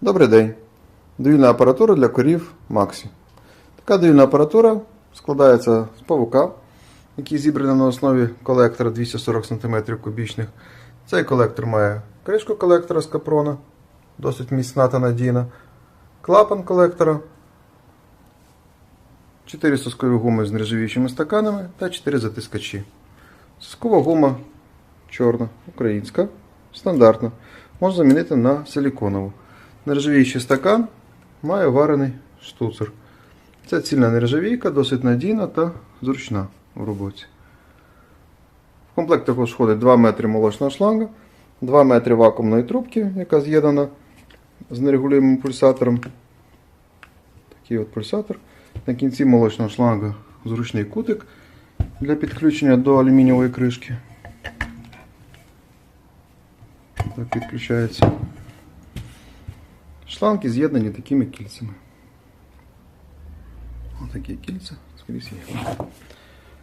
Добрий день. Доїльна апаратура для корів Максі. Така доїльна апаратура складається з павука, який зібраний на основі колектора 240 см кубічних. Цей колектор має кришку колектора з капрона, досить міцна та надійна, клапан колектора, 4 соскові гуми з нержавіючими стаканами та 4 затискачі. Соскова гума чорна, українська, стандартна. Можна замінити на силіконову. Нержавіючий стакан має варений штуцер. Це цільна нержавійка, досить надійна та зручна в роботі. В комплект також входить 2 метри молочного шланга, 2 метри вакуумної трубки, яка з'єднана з нерегулюємим пульсатором. Такий от пульсатор. На кінці молочного шланга зручний кутик для підключення до алюмінієвої кришки. Так підключається. Шланги з'єднані такими кільцями. Отакі кільця скрізь.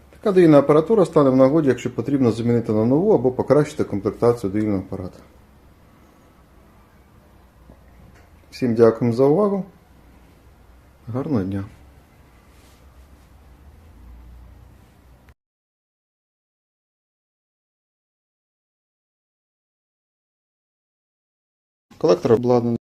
Така доїльна апаратура стане в нагоді, якщо потрібно замінити на нову або покращити комплектацію доїльного апарата. Всім дякуємо за увагу. Гарного дня! Колектор обладнаний.